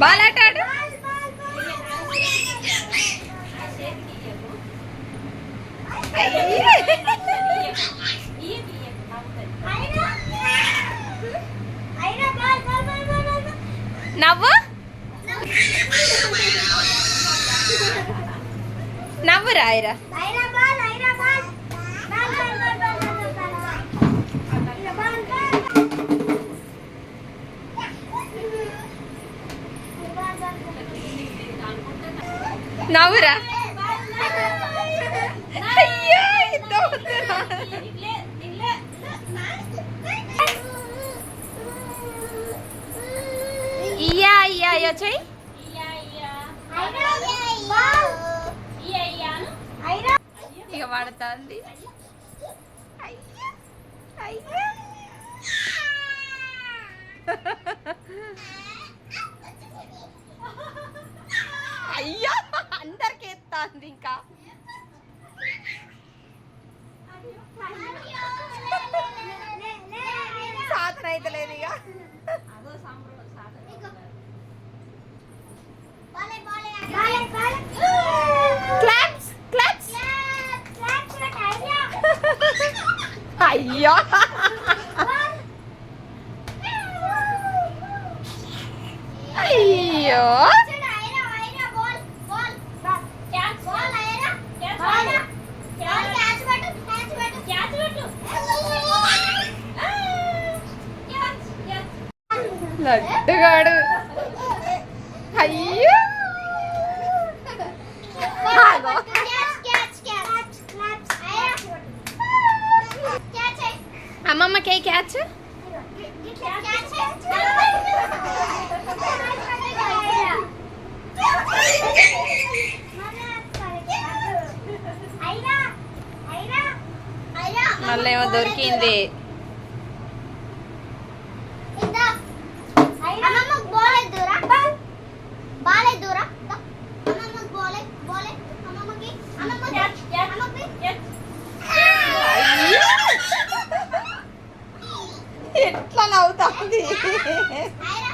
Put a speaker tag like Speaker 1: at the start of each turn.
Speaker 1: Ball ఆటాడు నవ్వు నవ్వు రాయరా నవ్వురా? అయ్యో ఇయ్యా ఇయ్యా అయ్యో చెయ్యి. ఇక పడుతుంది అయ్యా. అందరికి ఎత్తాంది ఇంకా సాధన అయితే లేదు ఇక క్లాప్స్ క్లాప్స్ అయ్యో అయ్యో లడ్డుగాడు అయ్యో! అమ్మమ్మ కే క్యాచ్? మళ్ళీ ఏమో దొరికింది. Tao!